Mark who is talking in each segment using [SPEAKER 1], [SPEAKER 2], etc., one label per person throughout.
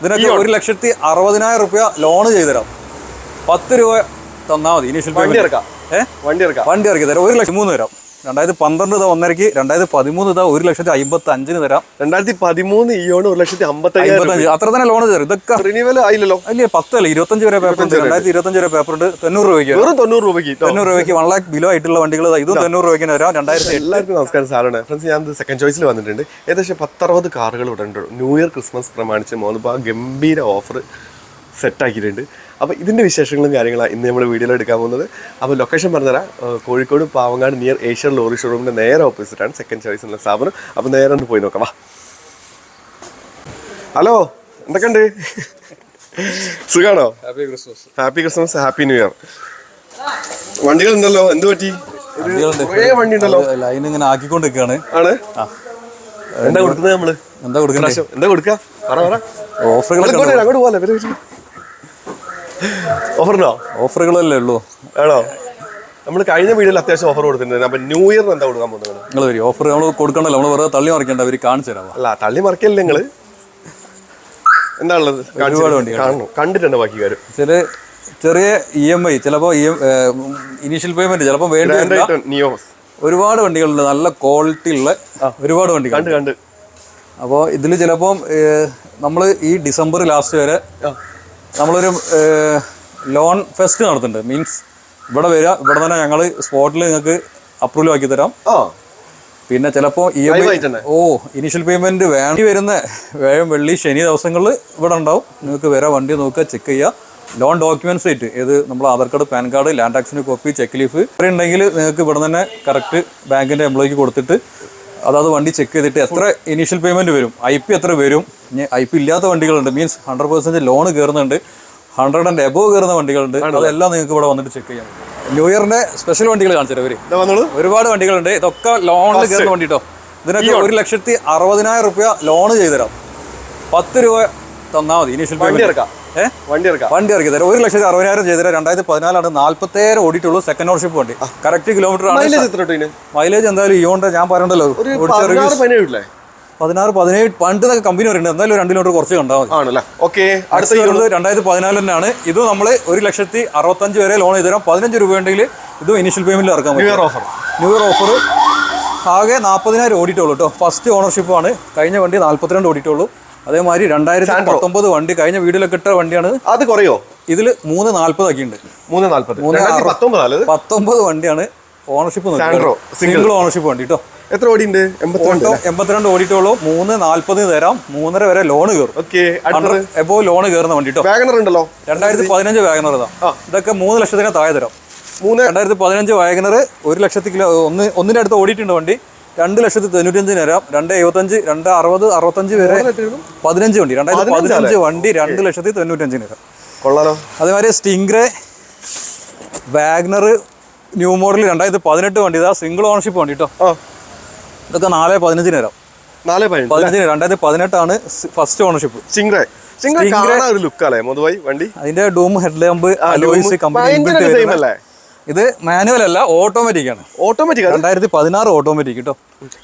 [SPEAKER 1] ഇതിനൊക്കെ ഒരു ലക്ഷത്തി അറുപതിനായിരം റുപ്യ ലോൺ ചെയ്തുതരാം. പത്ത് രൂപ തന്നാൽ മതി. ഇനീഷ്യൽ
[SPEAKER 2] വണ്ടി ഇറക്കാം
[SPEAKER 1] ഏഹ്
[SPEAKER 2] വണ്ടി ഇറക്കാം
[SPEAKER 1] വണ്ടി ഇറക്കി തരാം ഒരു ലക്ഷം മൂന്ന് തരാം. രണ്ടായിരത്തി പന്ത്രണ്ട് ഇതാ ഒന്നരക്ക് രണ്ടായിരത്തി പതിമൂന്ന് ഇതാ ഒരു ലക്ഷത്തി അമ്പത്തി അഞ്ചിന് തരാം.
[SPEAKER 2] രണ്ടായിരത്തി പതിമൂന്ന് ഇയോണ് ഒരു ലക്ഷത്തി അമ്പത്തി
[SPEAKER 1] അത്ര തന്നെ ലോൺ തരും. ഇതൊക്കെ
[SPEAKER 2] റിന്യൂവൽ ആയില്ലല്ലോ.
[SPEAKER 1] അല്ലേ പത്തല്ല ഇരുപത്തഞ്ച് വരെ പേപ്പർ ഉണ്ട്. രണ്ടായിരത്തി ഇരുപത്തഞ്ച് വരെ. പേപ്പർ ഉണ്ട്. തൊണ്ണൂറ് രൂപയ്ക്ക്
[SPEAKER 2] വെറും തൊണ്ണൂറ് രൂപയ്ക്ക്.
[SPEAKER 1] തൊണ്ണൂറ് രൂപയ്ക്ക് വൺ ലാക്ക് ബിലോ ആയിട്ടുള്ള വണ്ടികൾ ഇതാ. ഇതും തൊണ്ണൂറ് രൂപയ്ക്ക് വരാം രണ്ടായിരത്തി
[SPEAKER 2] എല്ലാവർക്കും നമസ്കാരം സാറാണ്. ഫ്രണ്ട്സ് ഞാൻ സെക്കൻഡ് ചോയ്സിൽ വന്നിട്ടുണ്ട്. ഏകദേശം പത്തറുപത് കാറുകൾ ഇവിടെ ഉണ്ട്. ന്യൂ ഇയർ ക്രിസ്മസ് പ്രമാണിച്ച് മോനിപ്പോൾ ഗംഭീര ഓഫർ സെറ്റ് ആക്കിയിട്ടുണ്ട്. അപ്പോൾ ഇതിന്റെ വിശേഷങ്ങളും കാര്യങ്ങളാണ് ഇന്ന് നമ്മൾ വീഡിയോയിൽ എടുക്കാൻ പോകുന്നത്. അപ്പോൾ ലൊക്കേഷൻ പറഞ്ഞുതരാം. Kozhikode Pavangad near Asian lorry ഷോറൂമിന്റെ നേരെ ഓപ്പോസിറ്റാണ് സെക്കൻഡ് ചോയ്സ് എന്ന സ്ഥാപനം. അപ്പോൾ നേരെ ഒന്ന് പോയി നോക്കാം. വാ. ഹലോ എന്തൊക്കെയുണ്ട്? സുഖാണോ?
[SPEAKER 1] Happy Christmas
[SPEAKER 2] happy Christmas happy new year വണ്ടികൾ ഉണ്ടല്ലോ എന്ത് പറ്റി? വണ്ടി ഉണ്ടല്ലോ
[SPEAKER 1] ലൈൻ ഇങ്ങനെ ആക്കിക്കൊണ്ടിരിക്കുകയാണ്.
[SPEAKER 2] ആണ്? എന്താ കൊടുക്കുന്നത് നമ്മൾ?
[SPEAKER 1] എന്താ
[SPEAKER 2] കൊടുക്കുന്നത് എന്താ കൊടുക്കുക?
[SPEAKER 1] ഓഫറുകളൊക്കെ
[SPEAKER 2] അങ്ങോട്ട് വരാം, ഓഫറിനോ?
[SPEAKER 1] ഓഫറുകളല്ലേ ഉള്ളൂ.
[SPEAKER 2] ആണോ? നമ്മൾ കഴിഞ്ഞ വീഡിയോയിൽ അത്യാവശ്യം ഓഫർ കൊടുത്തിട്ടുണ്ട്. അപ്പൊ ന്യൂ ഇയറിന് എന്താ കൊടുക്കാൻ പോകുന്നത്?
[SPEAKER 1] നിങ്ങൾ വരും. ഓഫർ നമ്മൾ കൊടുക്കണ്ടല്ലോ നമ്മൾ വെറുതെ തള്ളി മറിക്കണ്ട. അവർ കാണിച്ചു തരാം.
[SPEAKER 2] അല്ല തള്ളി മറക്കല്ലേ നിങ്ങൾ എന്താ ഉള്ളത്. കാണണം കണ്ടിട്ടുണ്ട് ബാക്കി കാര്യം
[SPEAKER 1] ചില ചെറിയ ഇ എം ഐ ചിലപ്പോൾ ഇ ഇനീഷ്യൽ പേയ്മെന്റ് ചിലപ്പോൾ വേണ്ടി ഒരുപാട് വണ്ടികളുണ്ട്. നല്ല ക്വാളിറ്റി ഉള്ള ഒരുപാട് വണ്ടികൾ.
[SPEAKER 2] കണ്ട് കണ്ട്.
[SPEAKER 1] അപ്പോൾ ഇതിൽ ചിലപ്പം നമ്മൾ ഈ ഡിസംബർ ലാസ്റ്റ് വരെ നമ്മളൊരു ലോൺ ഫെസ്റ്റ് നടത്തുന്നുണ്ട്. മീൻസ് ഇവിടെ വരിക ഇവിടെ തന്നെ ഞങ്ങൾ സ്പോട്ടിൽ നിങ്ങൾക്ക് അപ്രൂവൽ ആക്കി തരാം. പിന്നെ ചിലപ്പോൾ ഇ എം ഐ ഓ ഇനീഷ്യൽ പേയ്മെന്റ് വേണ്ടി വരുന്ന വേഗം വെള്ളി ശനി ദിവസങ്ങളിൽ ഇവിടെ ഉണ്ടാവും. നിങ്ങൾക്ക് വരാം വണ്ടി നോക്കുക ചെക്ക് ചെയ്യുക. ലോൺ ഡോക്യുമെന്റ്സ് ആയിട്ട് ഏത് നമ്മൾ Aadhaar card PAN card land ടാക്സിന് copy cheque leaf ഇവിടെ ഉണ്ടെങ്കിൽ നിങ്ങൾക്ക് ഇവിടെ തന്നെ കറക്റ്റ് ബാങ്കിന്റെ എംപ്ലോയിക്ക് കൊടുത്തിട്ട് അതായത് വണ്ടി ചെക്ക് ചെയ്തിട്ട് എത്ര ഇനീഷ്യൽ പേയ്മെന്റ് വരും? ഐ പി എത്ര വരും? ഐ പി ഇല്ലാത്ത വണ്ടികളുണ്ട്. മീൻസ് ഹൺഡ്രഡ് പെർസെന്റ് ലോൺ കയറുന്നുണ്ട് ഹൺഡ്രഡ് ആൻഡ് എബോവ് കയറുന്ന വണ്ടികളുണ്ട്. അതെല്ലാം നിങ്ങൾക്ക് ഇവിടെ വന്നിട്ട് ചെക്ക് ചെയ്യാം. ന്യൂ ഇയറിന്റെ സ്പെഷ്യൽ വണ്ടികൾ കാണിച്ചു തരാം
[SPEAKER 2] ഇവർ.
[SPEAKER 1] ഒരുപാട് വണ്ടികളുണ്ട്. ഇതൊക്കെ ലോണിൽ കയറുന്ന വണ്ടി കേട്ടോ ഇതിനൊക്കെ ഒരു ലക്ഷത്തി അറുപതിനായിരം റുപ്യ ലോൺ ചെയ്തുതരാം പത്ത് രൂപ തന്നാൽ മതി. ഇനീഷ്യൽ പേയ്മെന്റ്
[SPEAKER 2] വണ്ടി ഇറക്കാം.
[SPEAKER 1] വണ്ടി ഇറക്കി തരാം. ഒരു ലക്ഷത്തി അറുപതിനായിരം ചെയ്തുതരാം രണ്ടായിരത്തി പതിനാലാണ് നാല്പത്തേഴ് ഓടിയിട്ടുള്ളൂ സെക്കൻഡ് ഓണർഷിപ്പ് വണ്ടി. കറക്റ്റ് കിലോമീറ്റർ ആണ്.
[SPEAKER 2] മൈലേജ്
[SPEAKER 1] എന്തായാലും ഇയോണ്ട് ഞാൻ പറയണ്ടല്ലോ.
[SPEAKER 2] പതിനാറ് പതിനേഴ്
[SPEAKER 1] പണ്ട് എന്നൊക്കെ കമ്പനി വരുന്നുണ്ട് എന്തായാലും രണ്ട് കിലോമീറ്റർ കുറച്ച് കണ്ടാവും
[SPEAKER 2] ആണല്ലേ? ഓക്കെ അടുത്ത
[SPEAKER 1] രണ്ടായിരത്തി പതിനാല് തന്നെയാണ്. ഇത് നമ്മൾ ഒരു ലക്ഷത്തി അറുപത്തഞ്ച് വരെ ലോൺ ചെയ്തു തരാം. പതിനഞ്ച് രൂപ ഉണ്ടെങ്കിൽ ഇതും ഇനീഷ്യൽ പേയ്മെന്റിൽ ഇറക്കാൻ
[SPEAKER 2] new year offer
[SPEAKER 1] new year offer ആകെ നാൽപ്പതിനായിരം ഓടിയിട്ടുള്ളൂ കേട്ടോ. ഫസ്റ്റ് ഓണർഷിപ്പാണ് കഴിഞ്ഞ വണ്ടി നാൽപ്പത്തിരണ്ട് ഓടിയിട്ടുള്ളൂ. അതേമാതിരി രണ്ടായിരത്തി പത്തൊമ്പത് വണ്ടി കഴിഞ്ഞ വീഡിയോയിലൊക്കെ ഇട്ട വണ്ടിയാണ്
[SPEAKER 2] അത് കുറയോ?
[SPEAKER 1] ഇതിൽ മൂന്ന് ആക്കി ഉണ്ട്
[SPEAKER 2] മൂന്ന് നാല്പത്. പത്തൊമ്പത്
[SPEAKER 1] വണ്ടിയാണ് ഓണർഷിപ്പ് സിംഗിൾ ഓണർഷിപ്പ് വണ്ടി കേട്ടോ
[SPEAKER 2] എത്ര ഓടിയുണ്ട്? ഉണ്ട്
[SPEAKER 1] ഓട്ടോ എൺപത്തിരണ്ട് ഓടിയിട്ടുള്ളൂ. മൂന്ന് നാല്പത് തരാം. മൂന്നര വരെ ലോൺ കയറും.
[SPEAKER 2] എപ്പോ
[SPEAKER 1] ലോണ് ലോൺ കയറുന്ന വണ്ടി കേട്ടോ
[SPEAKER 2] വാഗണർ ഉണ്ടല്ലോ.
[SPEAKER 1] രണ്ടായിരത്തി പതിനഞ്ച്
[SPEAKER 2] ആ.
[SPEAKER 1] ഇതൊക്കെ മൂന്ന് ലക്ഷത്തിന് താഴെ തരാം.
[SPEAKER 2] മൂന്ന്
[SPEAKER 1] രണ്ടായിരത്തി പതിനഞ്ച് വാഗനർ ഒരു ലക്ഷത്തി കിലോ ഒന്ന് ഒന്നിന്റെ അടുത്ത് ഓടിയിട്ടുണ്ട് വണ്ടി. രണ്ട് ലക്ഷത്തി തൊണ്ണൂറ്റഞ്ചിന് വരാം. രണ്ട് എഴുപത്തഞ്ച് രണ്ട് അറുപത് അറുപത്തഞ്ച് വരെ പതിനഞ്ച് വണ്ടി രണ്ടായിരത്തി പതിനഞ്ച് വണ്ടി രണ്ട് ലക്ഷത്തി തൊണ്ണൂറ്റഞ്ചിന് വരാം.
[SPEAKER 2] കൊള്ളാലോ.
[SPEAKER 1] അതേമാതിരി സ്റ്റിംഗ്രേ വാഗ്നർ ന്യൂ മോഡൽ രണ്ടായിരത്തി പതിനെട്ട് വണ്ടി ഇതാ സിംഗിൾ ഓണർഷിപ്പ് വണ്ടി കേട്ടോ ഇതൊക്കെ നാല് പതിനഞ്ചിന് വരാം.
[SPEAKER 2] നാല് പതിനഞ്ച്
[SPEAKER 1] പതിനഞ്ചിന് രണ്ടായിരത്തി പതിനെട്ടാണ് ഫസ്റ്റ് ഓണർഷിപ്പ്
[SPEAKER 2] ചിങ്റേ സിംഗിൾ ഒരു ലുക്കല്ലേ മൊതുവായി വണ്ടി?
[SPEAKER 1] അതിന്റെ dome head lamp alloys company
[SPEAKER 2] അല്ലേ?
[SPEAKER 1] ഇത് മാനുവൽ അല്ല ഓട്ടോമാറ്റിക് ആണ്.
[SPEAKER 2] ഓട്ടോമാറ്റിക്
[SPEAKER 1] രണ്ടായിരത്തി പതിനാറ് ഓട്ടോമാറ്റിക് കേട്ടോ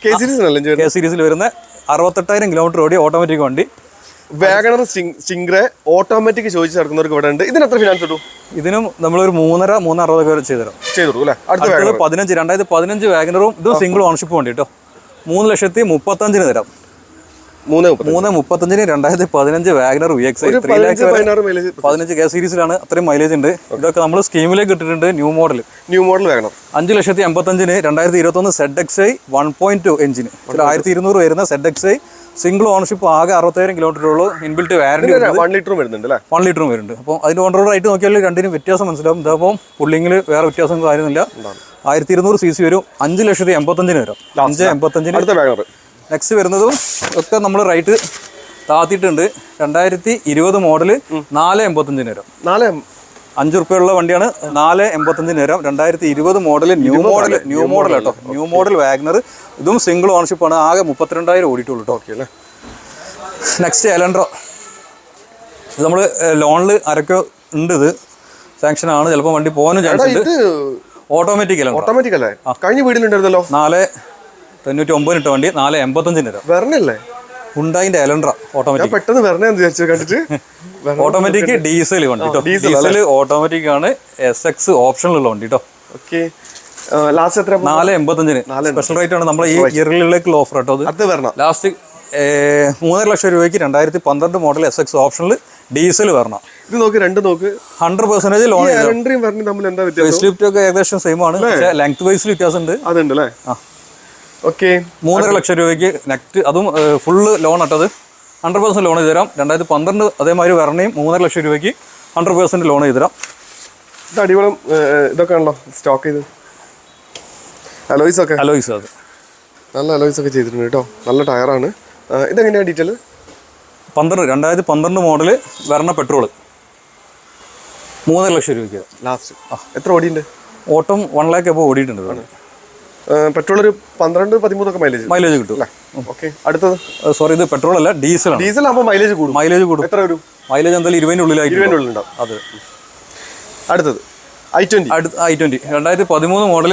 [SPEAKER 2] കെ സീരീസ്
[SPEAKER 1] കെ സീരീസിൽ വരുന്ന അറുപത്തെട്ടായിരം കിലോമീറ്റർ ഓടി ഓട്ടോമാറ്റിക് വണ്ടി.
[SPEAKER 2] വാഗണർ സ്റ്റിംഗ്രെ ഓട്ടോമാറ്റിക് ചോദിച്ചു നടക്കുന്നവർക്ക് ഇവിടെ ഉണ്ട്. ഇതിന് എത്ര ഫിനാൻസ് കിട്ടും
[SPEAKER 1] ഇതിനും നമ്മളൊരു മൂന്നര മൂന്ന് അറുപതൊക്കെ വരെ
[SPEAKER 2] ചെയ്തു അല്ലേ? അടുത്ത
[SPEAKER 1] അടുത്തത് പതിനഞ്ച് രണ്ടായിരത്തി പതിനഞ്ച് വാഗനറും ഇതും സിംഗിൾ ഓണർഷിപ്പ് വേണ്ടി കേട്ടോ മൂന്ന് ലക്ഷത്തി മുപ്പത്തഞ്ചിന് തരാം.
[SPEAKER 2] മൂന്ന് മുപ്പത്
[SPEAKER 1] മൂന്ന് മുപ്പത്തഞ്ചിന് രണ്ടായിരത്തി പതിനഞ്ച് വാഗനർ വി എക്സ് ത്രീ
[SPEAKER 2] പതിനഞ്ച്
[SPEAKER 1] ലാക്സ്
[SPEAKER 2] മൈലേജ്
[SPEAKER 1] പതിനഞ്ച് കെ സീരീസിലാണ് അത്രയും മൈലേജ് ഉണ്ട്. ഇതൊക്കെ നമ്മൾ സ്കീമിലേക്ക് ഇട്ടിട്ടുണ്ട് new model
[SPEAKER 2] new model WagonR
[SPEAKER 1] അഞ്ച് ലക്ഷത്തി എൺപത്തഞ്ചിന് രണ്ടായിരത്തി ഇരുപത്തൊന്ന് Z X I one point two എഞ്ചിന് ആയിരത്തി ഇരുന്നൂറ് വരുന്ന Z X I single ownership ആകെ അറുപത്തായിരം കിലോമീറ്റർ ഉള്ളൂ ഇൻബിൽറ്റ് വാറണ്ടി
[SPEAKER 2] വൺ ലിറ്ററും വരുന്നുണ്ട് അല്ലേ?
[SPEAKER 1] വൺ ലിറ്ററും വരുന്നുണ്ട്. അപ്പോൾ അതിന്റെ ഓൺ റോഡ് ആയിട്ട് നോക്കിയാൽ രണ്ടിനും വ്യത്യാസം മനസ്സിലാവും. ഇതാകുമ്പോൾ പുള്ളിങ്ങിൽ വേറെ വ്യത്യാസം കാര്യമില്ല ആയിരത്തി ഇരുന്നൂറ് സി സി വരും. അഞ്ച് ലക്ഷത്തി എൺപത്തഞ്ചിന് വരും. അഞ്ച് എൺപത്തഞ്ചിന്
[SPEAKER 2] അടുത്ത വാഗണർ
[SPEAKER 1] നെക്സ്റ്റ് വരുന്നതും ഒക്കെ നമ്മൾ റൈറ്റ് താത്തിയിട്ടുണ്ട്. രണ്ടായിരത്തി ഇരുപത് മോഡൽ നാല് എൺപത്തഞ്ചിന് വരും
[SPEAKER 2] നാല്
[SPEAKER 1] അഞ്ച് റുപ്യുള്ള വണ്ടിയാണ്. നാല് എൺപത്തഞ്ചിന് വരാം രണ്ടായിരത്തി ഇരുപത് model new model new model കേട്ടോ. ന്യൂ മോഡൽ വാഗ്നർ ഇതും സിംഗിൾ ഓണർഷിപ്പ് ആണ്. ആകെ മുപ്പത്തിരണ്ടായിരം ഓടിയിട്ടുള്ളൂ കേട്ടോ.
[SPEAKER 2] ഓക്കെ അല്ലേ?
[SPEAKER 1] നെക്സ്റ്റ് എലൻഡ്രോ ഇത് നമ്മൾ ലോണിൽ ആരൊക്കെ ഉണ്ട് ഇത്. സാങ്ഷൻ ആണ്. ചിലപ്പോൾ വണ്ടി പോകാനും ചാൻസ് ഉണ്ട്. ഓട്ടോമാറ്റിക് അല്ലേ
[SPEAKER 2] ഓട്ടോമാറ്റിക് അല്ലേ? കഴിഞ്ഞ വീട്ടിലുണ്ടായിരുന്നല്ലോ
[SPEAKER 1] നാല് തൊണ്ണൂറ്റി ഒമ്പതിന് ഇട്ട വണ്ടി നാല് എൺപത്തഞ്ചിന് തരാം
[SPEAKER 2] വെറനല്ലേ
[SPEAKER 1] ഹുണ്ടായിന്റെ എലൻഡ്ര ഓട്ടോമാറ്റിക്
[SPEAKER 2] പെട്ടെന്ന് വരണേ എന്ന് കണ്ടിട്ട്?
[SPEAKER 1] ഓട്ടോമാറ്റിക് ഡീസൽ വണ്ടി കേട്ടോ ഡീസൽ ഓട്ടോമാറ്റിക് ആണ് എസ് എക്സ് ഓപ്ഷനിലുള്ള വണ്ടി കേട്ടോ
[SPEAKER 2] ഓക്കെ. ലാസ്റ്റ് എത്ര
[SPEAKER 1] നാല് എൺപത്തഞ്ചിന് സ്പെഷ്യൽ റേറ്റ് ആണ് നമ്മളെ ഈ ഇയറിലേക്കുള്ള ഓഫർ കേട്ടോ അത്.
[SPEAKER 2] വരണം.
[SPEAKER 1] ലാസ്റ്റ് മൂന്നര ലക്ഷം രൂപയ്ക്ക് രണ്ടായിരത്തി പന്ത്രണ്ട് മോഡൽ എസ് എക്സ് ഓപ്ഷനിൽ ഡീസൽ വരണം.
[SPEAKER 2] ഇത് നോക്ക് രണ്ട് നോക്ക്.
[SPEAKER 1] ഹൺഡ്രഡ് പെർസെന്റേജ് ലോൺ
[SPEAKER 2] രണ്ടരയും വരണം തമ്മിൽ എന്താ വ്യത്യാസം?
[SPEAKER 1] ഫേസ് ഒക്കെ ഏകദേശം സെയിം ആണ്. ലെങ്ത് വൈസിൽ വ്യത്യാസമുണ്ട്.
[SPEAKER 2] അതുണ്ട് അല്ലേ?
[SPEAKER 1] ആ.
[SPEAKER 2] ഓക്കെ.
[SPEAKER 1] മൂന്നര ലക്ഷം രൂപയ്ക്ക് നെക്സ്റ്റ് അതും ഫുള്ള് ലോൺ ഇട്ടത് ഹൺഡ്രഡ് പെർസെന്റ് ലോൺ ചെയ്ത് തരാം രണ്ടായിരത്തി പന്ത്രണ്ട് അതേമാതിരി വരണയും മൂന്നര ലക്ഷം രൂപയ്ക്ക് ഹൺഡ്രഡ് പെർസെന്റ് ലോൺ ചെയ്ത് തരാം
[SPEAKER 2] ഇത് അടിപൊളം ഇതൊക്കെ ആണല്ലോ സ്റ്റോക്ക് ചെയ്ത്. അലോയ്സ് ഒക്കെ?
[SPEAKER 1] അലോയ്സ് അത്.
[SPEAKER 2] നല്ല അലോയ്സ് ഒക്കെ ചെയ്തിട്ടുണ്ട് കേട്ടോ. നല്ല ടയറാണ്. ഇതെങ്ങനെയാണ് ഡീറ്റെയിൽ
[SPEAKER 1] പന്ത്രണ്ട് രണ്ടായിരത്തി പന്ത്രണ്ട് മോഡൽ വരണ പെട്രോൾ മൂന്നര ലക്ഷം രൂപയ്ക്ക്.
[SPEAKER 2] ലാസ്റ്റ് എത്ര ഓടിയുണ്ട്
[SPEAKER 1] ഓട്ടം വൺ ലാക്ക് അപ്പോൾ ഓടിയിട്ടുണ്ട്.
[SPEAKER 2] പെട്രോൾ ഒരു പന്ത്രണ്ട് പതിമൂന്നൊക്കെ മൈലേജ്
[SPEAKER 1] മൈലേജ് കിട്ടും.
[SPEAKER 2] ഓക്കെ അടുത്തത്?
[SPEAKER 1] സോറി ഇത് പെട്രോൾ അല്ല ഡീസൽ
[SPEAKER 2] ഡീസൽ ആകുമ്പോൾ മൈലേജ് കൂടും.
[SPEAKER 1] മൈലേജ് കൂടും.
[SPEAKER 2] എത്ര ഒരു
[SPEAKER 1] മൈലേജ് എന്തായാലും ഇരുപതിന്റെ ഉള്ളിലായി
[SPEAKER 2] ഇരുപതിന്റെ ഉള്ളിൽ ഉണ്ടാവും
[SPEAKER 1] അത്.
[SPEAKER 2] അടുത്തത്? ഐ ട്വന്റി
[SPEAKER 1] അടുത്ത ഐ ട്വന്റി രണ്ടായിരത്തി പതിമൂന്ന് മോഡൽ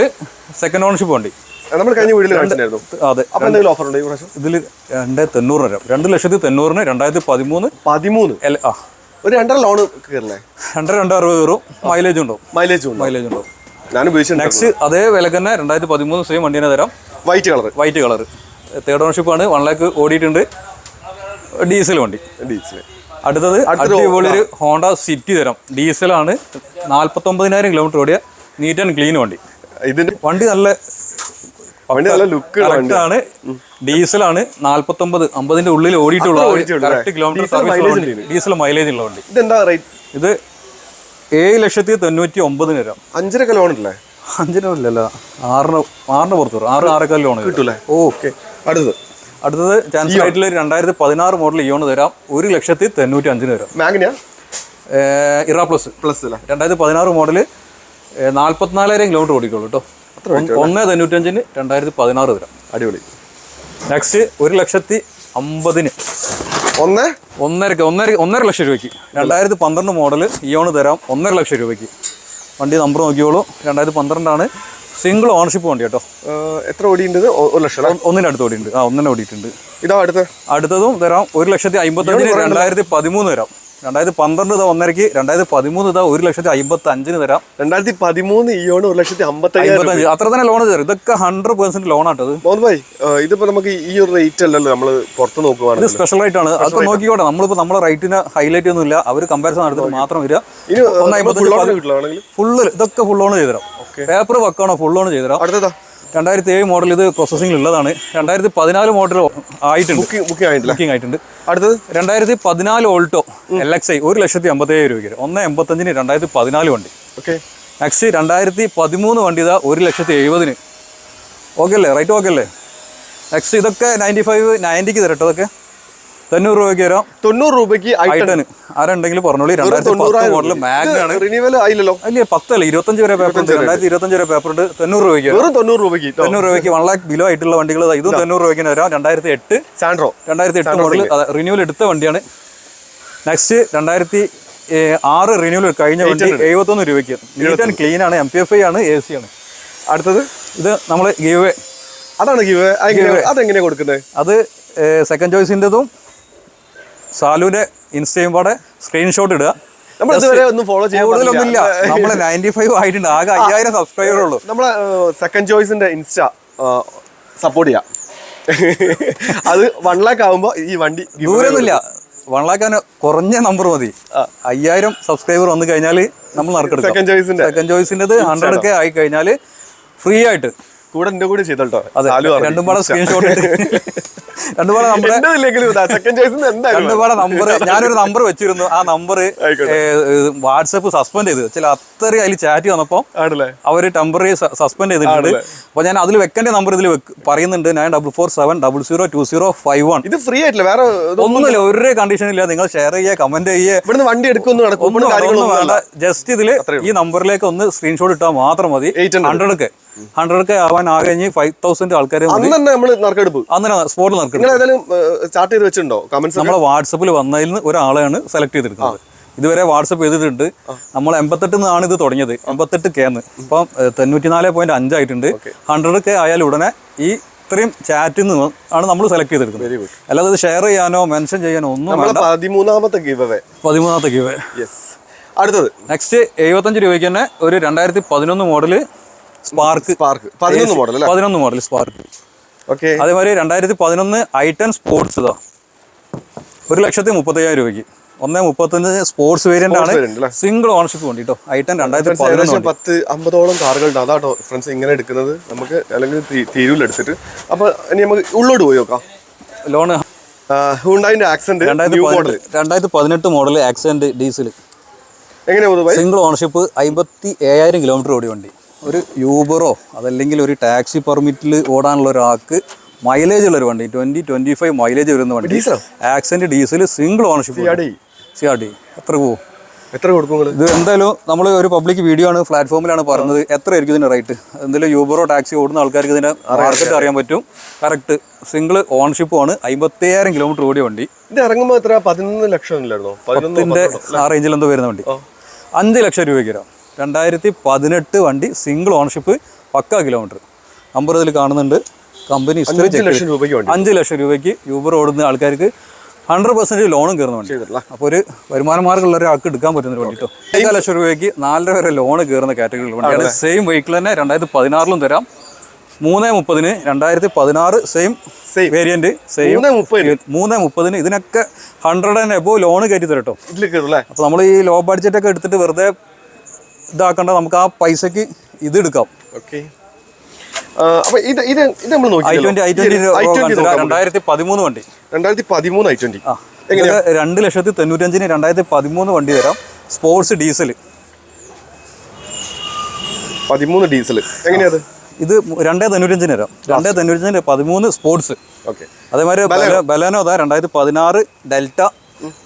[SPEAKER 1] സെക്കൻഡ് ഓണർഷിപ്പ് വണ്ടി
[SPEAKER 2] നമ്മൾ കഴിഞ്ഞ വീട്ടിൽ കണ്ടിട്ടുണ്ടായിരുന്നു
[SPEAKER 1] അതെ
[SPEAKER 2] അപ്പൊ എന്തെങ്കിലും ഓഫർ ഉണ്ടോ ഈ പ്രാവശ്യം?
[SPEAKER 1] ഇതിൽ രണ്ട് തൊണ്ണൂറ് വരാം. രണ്ട് ലക്ഷത്തി തൊണ്ണൂറിന് രണ്ടായിരത്തി പതിമൂന്ന്?
[SPEAKER 2] പതിമൂന്ന്
[SPEAKER 1] ആ.
[SPEAKER 2] ഒരു രണ്ടര ലോൺ കയറില്ലേ
[SPEAKER 1] രണ്ടര രണ്ട് അറുപത് കയറും മൈലേജ് ഉണ്ടാവും
[SPEAKER 2] മൈലേജ് ഉണ്ട്?
[SPEAKER 1] മൈലേജ് ഉണ്ടാവും
[SPEAKER 2] ഞാൻ ഉപയോഗിച്ചിട്ടുണ്ട്
[SPEAKER 1] നെക്സ്റ്റ് അതേ വില തന്നെ രണ്ടായിരത്തി പതിമൂന്ന് സെയിം തന്നെ തരാം.
[SPEAKER 2] White colour
[SPEAKER 1] white colour third ownership ആണ്. വൺ ലാക്ക് ഓടിയിട്ടുണ്ട്. ഡീസൽ വണ്ടി.
[SPEAKER 2] ഡീസൽ
[SPEAKER 1] അടുത്തത് അടിപൊളി ഒരു ഹോണ്ട സിറ്റി തരാം. ഡീസലാണ് നാൽപ്പത്തൊമ്പതിനായിരം കിലോമീറ്റർ ഓടിയ നീറ്റ് ആൻഡ് ക്ലീൻ വണ്ടി.
[SPEAKER 2] ഇതിന്റെ
[SPEAKER 1] വണ്ടി നല്ല
[SPEAKER 2] വണ്ടി നല്ല ലുക്ക്
[SPEAKER 1] ആണ്. ഡീസലാണ് നാൽപ്പത്തൊമ്പത് അമ്പതിന്റെ ഉള്ളിൽ ഓടിയിട്ടുള്ള കിലോമീറ്റർ സർവീസ് വണ്ടി. ഡീസൽ മൈലേജ് ഉള്ള വണ്ടി.
[SPEAKER 2] ഇതെന്താ റേറ്റ്
[SPEAKER 1] ഇത് ഏഴ് ലക്ഷത്തി തൊണ്ണൂറ്റി ഒമ്പതിന് വരാം.
[SPEAKER 2] അഞ്ചരക്കെ ലോൺ ഉണ്ടല്ലേ
[SPEAKER 1] അഞ്ചിനല്ല ആറിന് ആറിന് പുറത്ത് വരും. ആറ് ആറേക്കാൽ ലോൺ
[SPEAKER 2] കിട്ടൂലേ? ഓക്കെ. അടുത്തത്?
[SPEAKER 1] അടുത്തത് ചാൻസ് ആയിട്ടുള്ള രണ്ടായിരത്തി പതിനാറ് മോഡൽ ഇയോണ് തരാം. ഒരു ലക്ഷത്തി തൊണ്ണൂറ്റി അഞ്ചിന് വരാം
[SPEAKER 2] മാഗ്നിയ
[SPEAKER 1] ഇറ പ്ലസ്
[SPEAKER 2] പ്ലസ് അല്ലേ
[SPEAKER 1] രണ്ടായിരത്തി പതിനാറ് മോഡൽ നാൽപ്പത്തിനാലായിരം കിലോമീറ്റർ ഓടിക്കുള്ളൂ കേട്ടോ. ഒന്ന് തൊണ്ണൂറ്റഞ്ചിന് രണ്ടായിരത്തി പതിനാറ് വരാം
[SPEAKER 2] അടിപൊളി.
[SPEAKER 1] നെക്സ്റ്റ് ഒരു ലക്ഷത്തി അമ്പതിന്.
[SPEAKER 2] ഒന്ന്?
[SPEAKER 1] ഒന്നരക്ക് ഒന്നര ഒന്നര ലക്ഷം രൂപയ്ക്ക്. രണ്ടായിരത്തി പന്ത്രണ്ട് മോഡൽ ഇയോണ് തരാം. ഒന്നര ലക്ഷം രൂപയ്ക്ക്. വണ്ടി നമ്പർ നോക്കിയോളൂ രണ്ടായിരത്തി പന്ത്രണ്ടാണ്. സിംഗിൾ ഓണർഷിപ്പ് വണ്ടി കേട്ടോ.
[SPEAKER 2] എത്ര ഓടിയുണ്ട് ഒരു ലക്ഷം?
[SPEAKER 1] ഒന്നിന് അടുത്ത് ഓടിയുണ്ട് ആ ഒന്നിനെ ഓടിയിട്ടുണ്ട്.
[SPEAKER 2] ഇതാ അടുത്ത.
[SPEAKER 1] അടുത്തതും തരാം. ഒരു ലക്ഷത്തി അമ്പത്തഞ്ചിന് രണ്ടായിരത്തി പതിമൂന്ന് തരാം. രണ്ടായിരത്തി പന്ത്രണ്ട് ഇതാ ഒന്നരക്ക് രണ്ടായിരത്തി പതിമൂന്ന് ഇതാ ഒരു ലക്ഷത്തി അമ്പത്തി അഞ്ചിന് തരാം.
[SPEAKER 2] രണ്ടായിരത്തി പതിമൂന്ന് ഇയോണ് ഒരു ലക്ഷത്തി
[SPEAKER 1] അമ്പത്തഞ്ച് അത്ര തന്നെ ലോൺ തരും. ഇതൊക്കെ ഹൺഡ്രഡ് പെർസെന്റ് ലോൺ ആട്ടത്
[SPEAKER 2] മോഹൻ ഭായ് ഇതിപ്പോ നമുക്ക് ഈ ഒരു റേറ്റ് അല്ലല്ലോ നമ്മൾ പുറത്ത്
[SPEAKER 1] ഇത്
[SPEAKER 2] നോക്കുവാണെങ്കിൽ
[SPEAKER 1] സ്പെഷ്യൽ റേറ്റ് ആണ് അതൊക്കെ നോക്കിക്കോട്ടെ. നമ്മളിപ്പോ നമ്മുടെ റേറ്റിന് ഹൈലൈറ്റ് ഒന്നും ഇല്ല അവർ കമ്പാരിസൺ നടത്തിട്ട് മാത്രം വരിക. ഫുള്ള് ഇതൊക്കെ ഫുൾ ഓൺ ചെയ്തുതരാം പേപ്പർ വെക്കാണോ ഫുൾ ഓൺ ചെയ്തുതരാം
[SPEAKER 2] അടുത്തതാ.
[SPEAKER 1] രണ്ടായിരത്തി ഏഴ് മോഡൽ ഇത് പ്രോസസ്സിംഗിൽ ഉള്ളതാണ്. രണ്ടായിരത്തി പതിനാല് മോഡൽ ആയിട്ടുണ്ട്
[SPEAKER 2] ബുക്കിംഗ്
[SPEAKER 1] ആയിട്ടുണ്ട്.
[SPEAKER 2] അടുത്തത്?
[SPEAKER 1] രണ്ടായിരത്തി പതിനാല് ഓൾട്ടോ എൽ എക്സ് ഐ ഒരു ലക്ഷത്തി അമ്പത്തേഴ് രൂപയ്ക്ക് ഒന്ന് എൺപത്തഞ്ചിന് രണ്ടായിരത്തി പതിനാല് വണ്ടി.
[SPEAKER 2] ഓക്കെ
[SPEAKER 1] നെക്സ്റ്റ് രണ്ടായിരത്തി പതിമൂന്ന് വണ്ടി ഇതാ ഒരു ലക്ഷത്തി എഴുപതിന്. ഓക്കെ അല്ലേ? റൈറ്റ് ഓക്കെ അല്ലേ? നെക്സ്റ്റ് ഇതൊക്കെ നയന്റി ഫൈവ് നയന്റിക്ക് തരട്ടോ ഇതൊക്കെ? തൊണ്ണൂറ് രൂപയ്ക്ക് വരാം.
[SPEAKER 2] തൊണ്ണൂറ് രൂപയ്ക്ക്
[SPEAKER 1] ഐട്ടന് ആരുണ്ടെങ്കിലും പറഞ്ഞോളി. രണ്ടായിരത്തി പത്ത് മോഡൽ മാഗ്നാണ്
[SPEAKER 2] റിന്യൂവൽ ആയില്ലല്ലോ.
[SPEAKER 1] അല്ലേ പത്തല്ല? ഇരുപത്തഞ്ച് വരെ പേപ്പർ ഉണ്ട്. രണ്ടായിരത്തി ഇരുപത്തഞ്ച് വരെ പേപ്പർ ഉണ്ട്. തൊണ്ണൂറ് രൂപയ്ക്ക്
[SPEAKER 2] വെറും തൊണ്ണൂറ് രൂപയ്ക്ക്.
[SPEAKER 1] തൊണ്ണൂറ് രൂപയ്ക്ക് വൺ ലാക്ക് ബിലോ ആയിട്ടുള്ള വണ്ടികൾ ഇതും. തൊണ്ണൂറ് രൂപയ്ക്ക് വരാം. രണ്ടായിരത്തി എട്ട്.
[SPEAKER 2] സാൻഡ്രോ
[SPEAKER 1] രണ്ടായിരത്തി എട്ട് മോഡൽ റിന്യൂവൽ എടുത്ത വണ്ടിയാണ്. നെക്സ്റ്റ് രണ്ടായിരത്തി ആറ് റിന്യൂവൽ കഴിഞ്ഞ വണ്ടി എഴുപത്തൊന്ന് രൂപയ്ക്ക്. നീറ്റ് ആൻഡ് ക്ലീൻ ആണ്. എം പി എഫ് ഐ ആണ്. എ സി ആണ്.
[SPEAKER 2] അടുത്തത്
[SPEAKER 1] ഇത് നമ്മൾ ഗീവ്
[SPEAKER 2] അതാണ് ഗീവ് അതെങ്ങനെയാ കൊടുക്കുന്നത്?
[SPEAKER 1] അത് സെക്കൻഡ് ചോയ്സിന്റെതും സാലുവിന്റെ ഇൻസ്റ്റയും പാടെ സ്ക്രീൻഷോട്ട് ഇടുക.
[SPEAKER 2] നമ്മൾ ഇതുവരെ ഒന്നും ഫോളോ
[SPEAKER 1] കൂടുതലൊന്നുമില്ല നമ്മൾ നയന്റി ഫൈവ് ആയിട്ടുണ്ട്. ആകെ അയ്യായിരം സബ്സ്ക്രൈബർ ഉള്ളൂ.
[SPEAKER 2] നമ്മൾ സെക്കൻഡ് ചോയ്സിന്റെ ഇൻസ്റ്റ സപ്പോർട്ട് ചെയ്യാം. അത് വൺ ലാക്ക് ആവുമ്പോ ഈ വണ്ടി
[SPEAKER 1] ദൂരമൊന്നുമില്ല വൺ ലാക്ക് കുറഞ്ഞ നമ്പർ മതി. അയ്യായിരം സബ്സ്ക്രൈബർ വന്നു കഴിഞ്ഞാൽ നമ്മൾ നറുക്കെടുക്കാം.
[SPEAKER 2] സെക്കൻഡ് ചോയ്സിന്റെ
[SPEAKER 1] സെക്കൻഡ് ഹൺഡ്രഡ് ഒക്കെ ആയി കഴിഞ്ഞാൽ ഫ്രീ ആയിട്ട്
[SPEAKER 2] കൂടെ എന്റെ കൂടെ ചെയ്തോട്ടോ.
[SPEAKER 1] അതെ രണ്ടും പാടെ സ്ക്രീൻഷോട്ട് നമ്പർ ഞാനൊരു നമ്പർ വെച്ചിരുന്നു. ആ നമ്പർ വാട്സപ്പ് സസ്പെൻഡ് ചെയ്തു. ചില അത്ര അതിൽ ചാറ്റ്
[SPEAKER 2] വന്നപ്പോ
[SPEAKER 1] അവർ ടെമ്പററി സസ്പെൻഡ് ചെയ്തിട്ടുണ്ട്. അപ്പൊ ഞാൻ അതിൽ വെക്കേണ്ട നമ്പർ ഇതിൽ പറയുന്നുണ്ട്. Nine double four seven double zero two zero five one
[SPEAKER 2] ഇത് ഫ്രീ ആയിട്ടില്ല. വേറെ
[SPEAKER 1] ഒന്നുമില്ല. ഒരു കണ്ടീഷൻ ഇല്ല. നിങ്ങൾ ഷെയർ ചെയ്യുക കമന്റ് ചെയ്യുക
[SPEAKER 2] വണ്ടി എടുക്കുന്നു
[SPEAKER 1] വേണ്ട. ജസ്റ്റ് ഇതിൽ ഈ നമ്പറിലേക്ക് ഒന്ന് സ്ക്രീൻഷോട്ട് ഇട്ടാൽ മാത്രം മതി.
[SPEAKER 2] 800.
[SPEAKER 1] ഹൺഡ്രഡ് ഒക്കെ ഹൺഡ്രഡ് കെ ആവാൻ ആകെ കഴിഞ്ഞ് ഫൈവ് തൗസൻഡ് ആൾക്കാർ
[SPEAKER 2] അന്ന് തന്നെ നമ്മൾ നറുക്കെടുപ്പ്.
[SPEAKER 1] അന്നേരം സ്പോട്ടിൽ
[SPEAKER 2] സ്റ്റാർട്ട് ചെയ്ത് വെച്ചിട്ടുണ്ടോ? കമന്റ്സ്
[SPEAKER 1] നമ്മളെ വാട്സപ്പിൽ വന്നതിൽ നിന്ന് ഒരാളെയാണ് സെലക്ട് ചെയ്തെടുക്കുന്നത് ഇതുവരെ വാട്സപ്പ് ചെയ്തിട്ടുണ്ട്. നമ്മൾ എൺപത്തെട്ട് നിന്നാണ് ഇത് തുടങ്ങിയത്. എൺപത്തെട്ട് കേന്ന് ഇപ്പം തൊണ്ണൂറ്റിനാല് പോയിന്റ് അഞ്ചായിട്ടുണ്ട് ഹൺഡ്രഡ് കെ ആയാൽ ഉടനെ ഈ ഇത്രയും ചാറ്റിൽ നിന്ന് ആണ് നമ്മൾ സെലക്ട് ചെയ്തെടുക്കുന്നത് അല്ലാതെ ഇത് ഷെയർ ചെയ്യാനോ മെൻഷൻ ചെയ്യാനോ ഒന്നും
[SPEAKER 2] പതിമൂന്നാമത്തെ ഗീവേ
[SPEAKER 1] പതിമൂന്നാമത്തെ ഗീവേ
[SPEAKER 2] യെസ് അടുത്തത്.
[SPEAKER 1] നെക്സ്റ്റ് എഴുപത്തഞ്ച് രൂപയ്ക്ക് തന്നെ ഒരു രണ്ടായിരത്തി പതിനൊന്ന് മോഡൽ സ്പാർക്ക്
[SPEAKER 2] സ്പാർക്ക് പതിനൊന്ന് മോഡൽ
[SPEAKER 1] പതിനൊന്ന് മോഡൽ സ്പാർക്ക്
[SPEAKER 2] ഓക്കെ
[SPEAKER 1] അതേമാതിരി രണ്ടായിരത്തി പതിനൊന്ന് ഐ ടെൻ സ്പോർട്സ് ഇതാ. ഒരു ലക്ഷത്തി മുപ്പത്തയ്യായിരം രൂപയ്ക്ക്. ഒന്നേ മുപ്പത്തഞ്ച് സ്പോർട്സ് വേരിയന്റ് ആണ്. സിംഗിൾ ഓണർഷിപ്പ് വേണ്ടി കേട്ടോ ഐ ടെൻ രണ്ടായിരത്തി
[SPEAKER 2] പത്ത് അമ്പതോളം കാറുകളുണ്ട് അതാട്ടോ ഫ്രണ്ട്സ് ഇങ്ങനെ എടുക്കുന്നത്. നമുക്ക് അല്ലെങ്കിൽ തീരുവിൽ എടുത്തിട്ട്. അപ്പൊ ഇനി നമുക്ക് ഉള്ളോട്ട് പോയി നോക്കാം.
[SPEAKER 1] ലോണ്.
[SPEAKER 2] ഹുണ്ടായിന്റെ ആക്സെന്റ്
[SPEAKER 1] രണ്ടായിരത്തി പതിനെട്ട് മോഡൽ ആക്സിഡന്റ് ഡീസൽ
[SPEAKER 2] എങ്ങനെയാ
[SPEAKER 1] സിംഗിൾ ഓണർഷിപ്പ് അമ്പത്തി ഏഴായിരം കിലോമീറ്റർ ഓടി വണ്ടി. ഒരു യൂബറോ അതല്ലെങ്കിൽ ഒരു ടാക്സി പെർമിറ്റിൽ ഓടാനുള്ള ഒരാൾക്ക് മൈലേജ് ഉള്ള ഒരു വണ്ടി ട്വന്റി ട്വന്റി ഫൈവ് മൈലേജ് വരുന്ന വണ്ടി? Accident diesel single ownership C R D എത്ര പോവും?
[SPEAKER 2] എത്ര കൊടുക്കും
[SPEAKER 1] ഇത് എന്തായാലും നമ്മൾ ഒരു പബ്ലിക് വീഡിയോ ആണ് പ്ലാറ്റ്ഫോമിലാണ് പറഞ്ഞത്. എത്ര ആയിരിക്കും ഇതിന്റെ റേറ്റ് എന്തെങ്കിലും യൂബറോ ടാക്സി ഓടുന്ന ആൾക്കാർക്ക് ഇതിന്റെ മാർക്കറ്റ് അറിയാൻ പറ്റും. കറക്റ്റ് സിംഗിൾ ഓണർഷിപ്പും ആണ്. അമ്പത്തിയായിരം കിലോമീറ്റർ ഓടിയ വണ്ടി.
[SPEAKER 2] ഇത് ഇറങ്ങുമ്പോൾ എത്ര? പതിനൊന്ന് ലക്ഷം ഇല്ലായിരുന്നോ? പതിനൊന്ന്
[SPEAKER 1] ഇതിന്റെ ആ റേഞ്ചിൽ എന്തോ വരുന്ന വണ്ടി. അഞ്ച് ലക്ഷം രൂപയ്ക്ക് വരാം. രണ്ടായിരത്തി പതിനെട്ട് വണ്ടി സിംഗിൾ ഓണർഷിപ്പ് പക്ക കിലോമീറ്റർ നമ്പർ ഇതിൽ കാണുന്നുണ്ട്. കമ്പനി
[SPEAKER 2] അഞ്ച് ലക്ഷം രൂപയ്ക്ക്
[SPEAKER 1] യൂബർ ഓടുന്ന ആൾക്കാർക്ക് ഹൺഡ്രഡ് പെർസെന്റ് ലോണും കയറുന്ന വണ്ടി. അപ്പോൾ ഒരു വരുമാന മാർഗമുള്ള ഒരാൾക്ക് എടുക്കാൻ പറ്റുന്ന ഒരു വണ്ടി കേട്ടോ ഏഴ് ലക്ഷം രൂപയ്ക്ക് നാലര വരെ ലോൺ കയറുന്ന കാറ്റഗറി വണ്ടിയാണ്. സെയിം വെഹിക്കിൾ തന്നെ രണ്ടായിരത്തി പതിനാറിലും തരാം. മൂന്ന് മുപ്പതിന് രണ്ടായിരത്തി പതിനാറ് സെയിം
[SPEAKER 2] സെയിം
[SPEAKER 1] വേരിയന്റ് സെയിം
[SPEAKER 2] മൂന്ന് മുപ്പതിന്
[SPEAKER 1] ഇതിനൊക്കെ ഹൺഡ്രഡ് ആൻഡ് എബോ ലോൺ കയറ്റി
[SPEAKER 2] തരട്ടോ
[SPEAKER 1] അപ്പോൾ നമ്മൾ ഈ ലോ ബഡ്ജറ്റ് ഒക്കെ എടുത്തിട്ട് വെറുതെ ഇതാക്കണ്ട നമുക്ക് ആ പൈസക്ക് ഇത് എടുക്കാം.
[SPEAKER 2] ഓക്കെ അപ്പൊ ഇത് ഇത് ഇത് നമ്മൾ
[SPEAKER 1] ഐ ട്വന്റി ഐ ട്വന്റി രണ്ടായിരത്തി പതിമൂന്ന് വണ്ടി.
[SPEAKER 2] രണ്ടായിരത്തി പതിമൂന്ന് ഐ ട്വന്റി
[SPEAKER 1] രണ്ട് ലക്ഷത്തി തൊണ്ണൂറ്റഞ്ചിന് രണ്ടായിരത്തി പതിമൂന്ന് വണ്ടി തരാം. സ്പോർട്സ് ഡീസൽ
[SPEAKER 2] പതിമൂന്ന് ഡീസൽ എങ്ങനെയാ
[SPEAKER 1] ഇത്? രണ്ടേ തൊണ്ണൂറ്റഞ്ചിന് തരാം. രണ്ടേ തൊണ്ണൂറ്റഞ്ചിന് പതിമൂന്ന് സ്പോർട്സ്.
[SPEAKER 2] ഓക്കെ
[SPEAKER 1] അതേമാതിരി ബലാനോ അതാ രണ്ടായിരത്തി പതിനാറ് ഡെൽറ്റ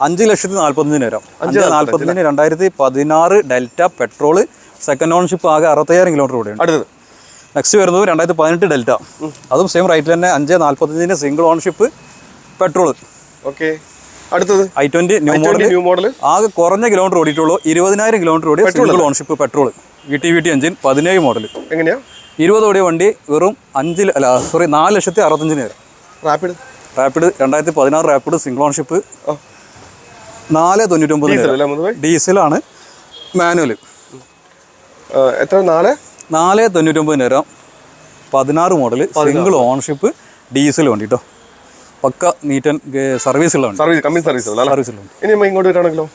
[SPEAKER 1] അഞ്ച് ലക്ഷത്തി നാൽപ്പത്തഞ്ചിന് തരാം അഞ്ച് നാൽപ്പത്തഞ്ചിന് രണ്ടായിരത്തി പതിനാറ് ഡെൽറ്റ പെട്രോൾ. സെക്കൻഡ് ഓൺഷിപ്പ് ആകെ അറുപത്തയ്യായിരം കിലോമീറ്റർ കൂടെയാണ്
[SPEAKER 2] അടുത്തത്.
[SPEAKER 1] നെക്സ്റ്റ് വരുന്നത് രണ്ടായിരത്തി പതിനെട്ട് ഡെൽറ്റ. അതും സെയിം റേറ്റിൽ തന്നെ. അഞ്ച് നാൽപ്പത്തഞ്ചിന് സിംഗിൾ ഓൺഷിപ്പ് പെട്രോൾ
[SPEAKER 2] ഓക്കെ അടുത്തത്.
[SPEAKER 1] I twenty new model
[SPEAKER 2] new model
[SPEAKER 1] ആകെ കുറഞ്ഞ കിലോമീറ്റർ ഓടിയിട്ടുള്ളൂ. ഇരുപതിനായിരം കിലോമീറ്റർ ഓടി single ownership petrol V T V T engine പതിനേഴ് മോഡൽ
[SPEAKER 2] എങ്ങനെയാ?
[SPEAKER 1] ഇരുപത് ഓടിയ വണ്ടി വെറും അഞ്ച് അല്ല സോറി നാല് ലക്ഷത്തി അറുപത്തഞ്ചിന് വരും
[SPEAKER 2] റാപ്പിഡ്
[SPEAKER 1] റാപ്പിഡ് രണ്ടായിരത്തി പതിനാറ് റാപ്പിഡ് സിംഗിൾ ഓൺഷിപ്പ് നാല് തൊണ്ണൂറ്റൊമ്പത് ഡീസലാണ് മാനുവൽ
[SPEAKER 2] എത്ര? നാല്?
[SPEAKER 1] നാല് തൊണ്ണൂറ്റൊമ്പതിന് വരാം പതിനാറ് മോഡൽ സിംഗിൾ ഓൺഷിപ്പ് ഡീസൽ വണ്ടി കേട്ടോ പക്ക നീറ്റൻ ആൻഡ് സർവീസുള്ള വണ്ടി.
[SPEAKER 2] സർവീസ് കമ്പനി സർവീസ്
[SPEAKER 1] സർവീസുള്ള
[SPEAKER 2] ഇനി നമ്മൾ ഇങ്ങോട്ട് വരാണെങ്കിലോ?